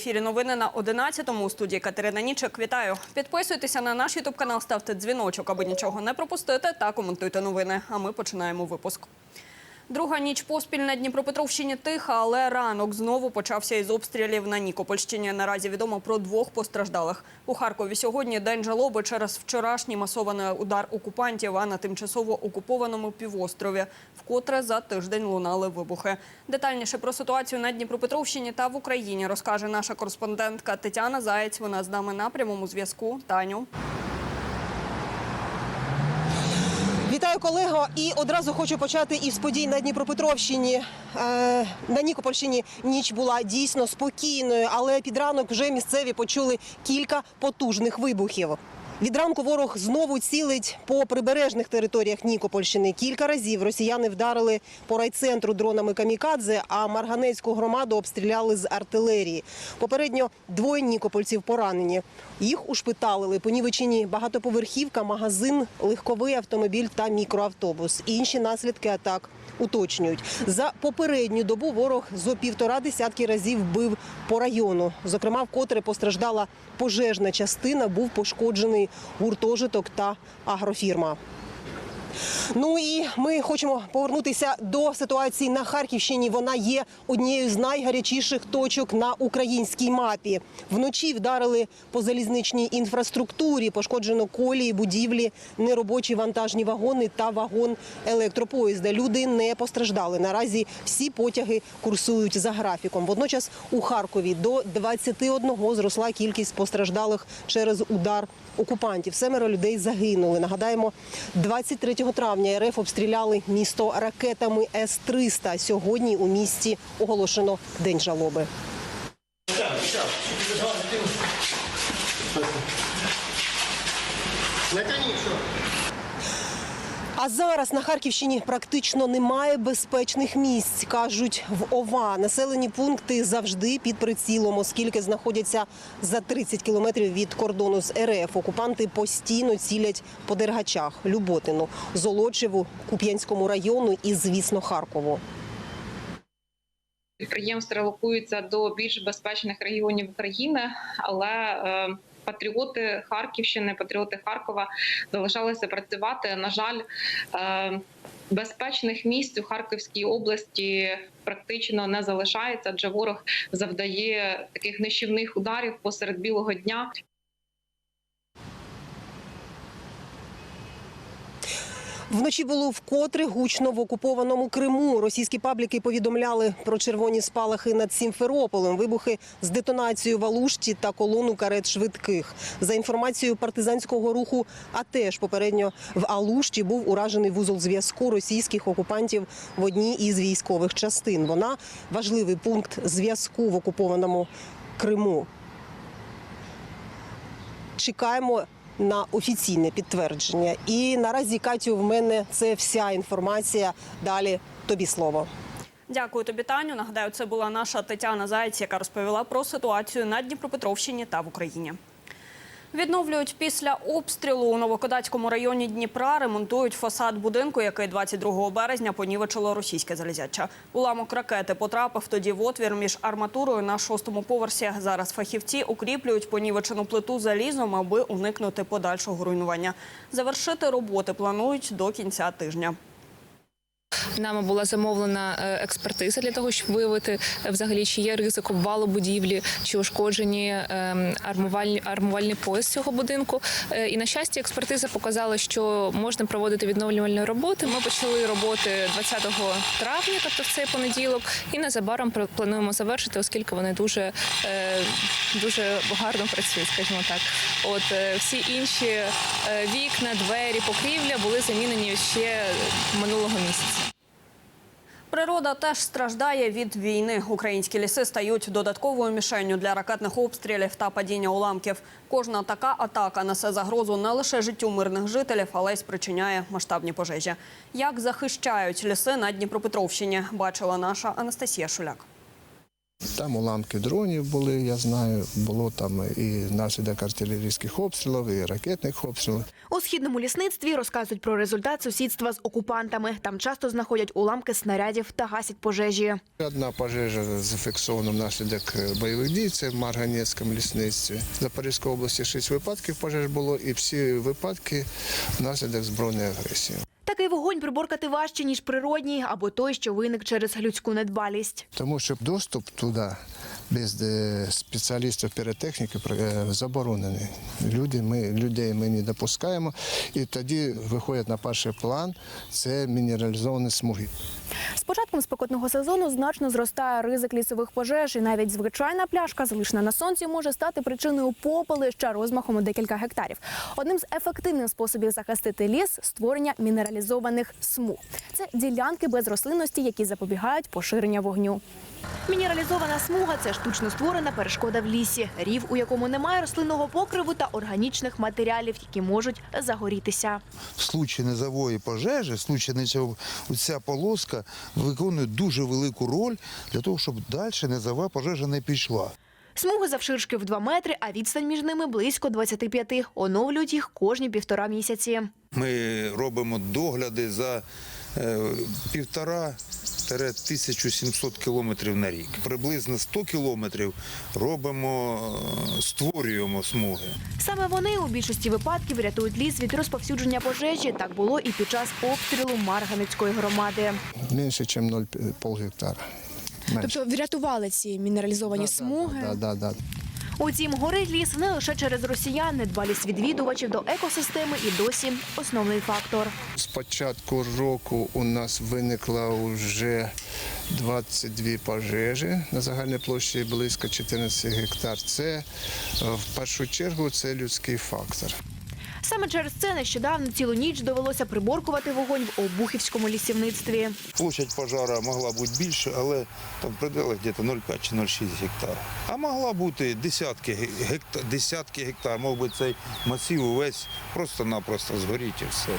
Ефірі новини на 11-му у студії Катерина Нічек. Вітаю. Підписуйтеся на наш ютуб канал, ставте дзвіночок, аби нічого не пропустити, та коментуйте новини. А ми починаємо випуск. Друга ніч поспіль на Дніпропетровщині тиха, але ранок знову почався із обстрілів на Нікопольщині. Наразі відомо про двох постраждалих. У Харкові сьогодні день жалоби через вчорашній масований удар окупантів, а на тимчасово окупованому півострові, вкотре за тиждень лунали вибухи. Детальніше про ситуацію на Дніпропетровщині та в Україні розкаже наша кореспондентка Тетяна Заєць. Вона з нами на прямому зв'язку. Таню. Вітаю колего, і одразу хочу почати із подій на Дніпропетровщині. Е, на Нікопольщині ніч була дійсно спокійною, але під ранок вже місцеві почули кілька потужних вибухів. Від ранку ворог знову цілить по прибережних територіях Нікопольщини. Кілька разів росіяни вдарили по райцентру дронами камікадзе, а Марганецьку громаду обстріляли з артилерії. Попередньо двоє нікопольців поранені. Їх ушпиталили. Понівечені багатоповерхівка, магазин, легковий автомобіль та мікроавтобус. Інші наслідки атак уточнюють. За попередню добу ворог зо півтора десятки разів бив по району. Зокрема, вкотре постраждала пожежна частина, був пошкоджений гуртожиток та агрофірма. Ну і ми хочемо повернутися до ситуації на Харківщині. Вона є однією з найгарячіших точок на українській мапі. Вночі вдарили по залізничній інфраструктурі, пошкоджено колії, будівлі, неробочі вантажні вагони та вагон електропоїзда. Люди не постраждали. Наразі всі потяги курсують за графіком. Водночас у Харкові до 21 зросла кількість постраждалих через удар окупантів. Семеро людей загинули. Нагадаємо, 23 травня РФ обстріляли місто ракетами С-300. Сьогодні у місті оголошено день жалоби. А зараз на Харківщині практично немає безпечних місць, кажуть в ОВА. Населені пункти завжди під прицілом, оскільки знаходяться за 30 кілометрів від кордону з РФ. Окупанти постійно цілять по Дергачах, Люботину, Золочеву, Куп'янському району і, звісно, Харкову. підприємств релокуються до більш безпечних регіонів України, але е, патріоти Харківщини, патріоти Харкова залишалися працювати. На жаль, е, безпечних місць у Харківській області практично не залишається, адже ворог завдає таких нищівних ударів посеред білого дня. Вночі було вкотре гучно в окупованому Криму. Російські пабліки повідомляли про червоні спалахи над Сімферополем, вибухи з детонацією в Алушті та колону карет швидких. За інформацією партизанського руху, а теж попередньо в Алушті був уражений вузол зв'язку російських окупантів в одній із військових частин. Вона важливий пункт зв'язку в окупованому Криму. Чекаємо на офіційне підтвердження. І наразі Катю, в мене це вся інформація. Далі тобі слово. Дякую тобі, Таню. Нагадаю, це була наша Тетяна Заєць, яка розповіла про ситуацію на Дніпропетровщині та в Україні. Відновлюють після обстрілу у Новокодацькому районі Дніпра. Ремонтують фасад будинку, який 22 березня понівечило російське залізяча. Уламок ракети потрапив тоді в отвір між арматурою на шостому поверсі. Зараз фахівці укріплюють понівечену плиту залізом, аби уникнути подальшого руйнування. Завершити роботи планують до кінця тижня. Нами була замовлена е, експертиза для того, щоб виявити е, взагалі, чи є ризик обвалу будівлі, чи ушкоджені ем, армувальні армувальний пояс цього будинку. Е, І на щастя, експертиза показала, що можна проводити відновлювальні роботи. Ми почали роботи 20 травня, тобто в цей понеділок, і незабаром плануємо завершити, оскільки вони дуже, дуже гарно працюють, скажімо так. От всі інші вікна, двері, покрівля були замінені ще минулого місяця. Природа теж страждає від війни. Українські ліси стають додатковою мішенню для ракетних обстрілів та падіння уламків. Кожна така атака несе загрозу не лише життю мирних жителів, але й спричиняє масштабні пожежі. Як захищають ліси на Дніпропетровщині, бачила наша Анастасія Шуляк. Там уламки дронів були, я знаю. Було там і наслідок артилерійських обстрілів, і ракетних обстрілів. У східному лісництві розказують про результат сусідства з окупантами. Там часто знаходять уламки снарядів та гасять пожежі. Одна пожежа зафіксована внаслідок бойових дій. Це в Марганецькому лісництві. В Запорізькій області шість випадків пожеж було, і всі випадки внаслідок збройної агресії. Такий вогонь приборкати важче, ніж природній або той, що виник через людську недбалість. Тому що доступ туди без е, спеціалістів піротехніки е, заборонений. Люди, ми, людей ми не допускаємо. І тоді виходять на перший план це мінералізовані смуги. З початком спекотного сезону значно зростає ризик лісових пожеж, і навіть звичайна пляшка, залишена на сонці, може стати причиною попелища розмахом у декілька гектарів. Одним з ефективних способів захистити ліс створення мінералізованих смуг. Це ділянки без рослинності, які запобігають поширення вогню. Мінералізована смуга це штучно створена перешкода в лісі, рів, у якому немає рослинного покриву та органічних матеріалів, які можуть загорітися. в случаї низової пожежі, в случаї низової, ця полоска виконує дуже велику роль для того, щоб далі низова пожежа не пішла. Смуги завширшки в 2 метри, а відстань між ними близько 25. Оновлюють їх кожні півтора місяці. Ми робимо догляди за е, півтора 1700 кілометрів на рік. Приблизно 100 кілометрів робимо, е, створюємо смуги. Саме вони у більшості випадків рятують ліс від розповсюдження пожежі. Так було і під час обстрілу Марганецької громади. Менше, ніж 0,5 гектара. Менше. Тобто врятували ці мінералізовані смуги. Да, да, да. Утім, горить ліс не лише через росіян, недбалість відвідувачів до екосистеми і досі основний фактор. З початку року у нас виникло вже 22 пожежі на загальній площі близько 14 гектар. Це в першу чергу це людський фактор. Саме через це нещодавно цілу ніч довелося приборкувати вогонь в Обухівському лісівництві. Площадь пожара могла бути більше, але там в пределах десь 0,5 чи 0,6 гектар. А могла бути десятки гектар, десятки гектар. Мог би цей масив увесь просто-напросто згоріти і все.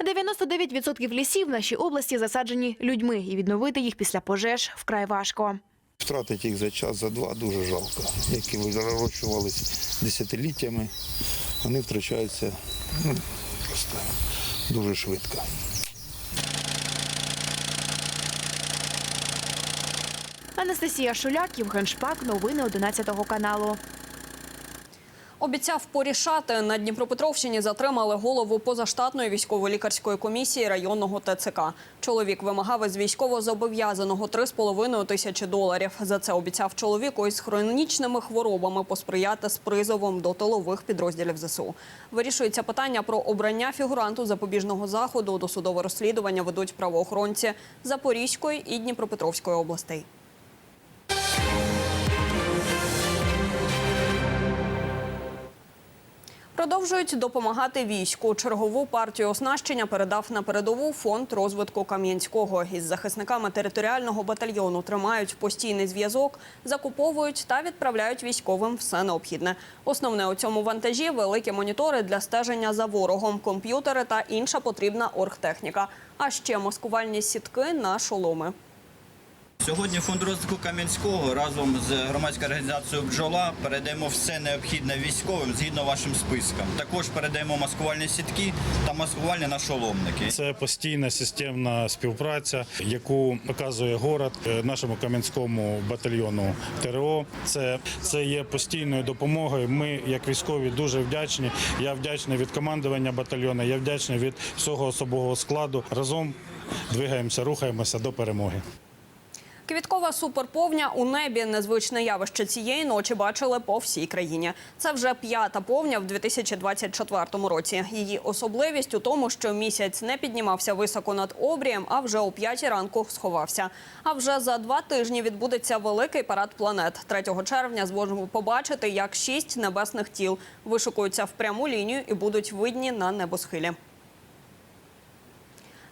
99% лісів в нашій області засаджені людьми, і відновити їх після пожеж вкрай важко. Втратити їх за час, за два дуже жалко. Які вирощувалися десятиліттями, вони втрачаються ну, просто дуже швидко. Анастасія Шуляк, Євген Шпак. Новини 11 каналу. Обіцяв порішати на Дніпропетровщині затримали голову позаштатної військово-лікарської комісії районного ТЦК. Чоловік вимагав із військовозобов'язаного 3,5 тисячі доларів. За це обіцяв чоловіку із хронічними хворобами посприяти з призовом до тилових підрозділів ЗСУ. Вирішується питання про обрання фігуранту запобіжного заходу. Досудове розслідування ведуть правоохоронці Запорізької і Дніпропетровської областей. Продовжують допомагати війську. Чергову партію оснащення передав на передову фонд розвитку Кам'янського. Із захисниками територіального батальйону тримають постійний зв'язок, закуповують та відправляють військовим все необхідне. Основне у цьому вантажі великі монітори для стеження за ворогом, комп'ютери та інша потрібна оргтехніка. А ще маскувальні сітки на шоломи. Сьогодні фонд розвитку Кам'янського разом з громадською організацією Бджола передаємо все необхідне військовим згідно вашим спискам. Також передаємо маскувальні сітки та маскувальні нашоломники. Це постійна системна співпраця, яку показує город е, нашому кам'янському батальйону ТРО. Це, це є постійною допомогою. Ми, як військові, дуже вдячні. Я вдячний від командування батальйону, я вдячний від всього особового складу. Разом двигаємося, рухаємося до перемоги. Квіткова суперповня у небі незвичне явище цієї ночі бачили по всій країні. Це вже п'ята повня в 2024 році. Її особливість у тому, що місяць не піднімався високо над обрієм, а вже о п'ятій ранку сховався. А вже за два тижні відбудеться великий парад планет. 3 червня зможемо побачити, як шість небесних тіл вишукуються в пряму лінію і будуть видні на небосхилі.